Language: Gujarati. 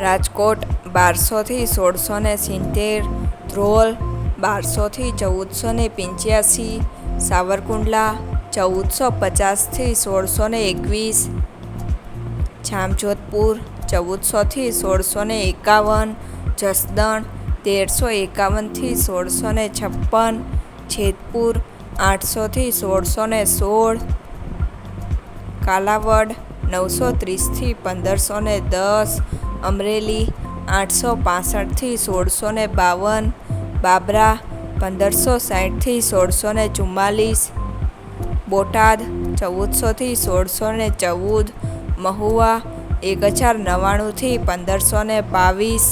રાજકોટ બારસોથી સોળસો ને સિત્તેર, ધ્રોલ બારસોથી ચૌદસો ને પંચ્યાસી, સાવરકુંડલા ચૌદસો પચાસથી સોળસો ને એકવીસ, જામજોધપુર ચૌદસોથી સોળસો ને એકાવન, જસદણ તેરસો એકાવનથી સોળસો ને છપ્પન, જેતપુર આઠસોથી સોળસો ને સોળ, કાલાવડ નવસો ત્રીસથી પંદરસો ને દસ અમરેલી, આઠસો પાસઠથી સોળસો ને બાવન, બાબરા, પંદરસો સાઠથી સોળસો ને ચુમ્માલીસ, બોટાદ, ચૌદસોથી સોળસો ને ચૌદ, મહુવા, એક હજાર નવ્વાણુંથી પંદરસો ને બાવીસ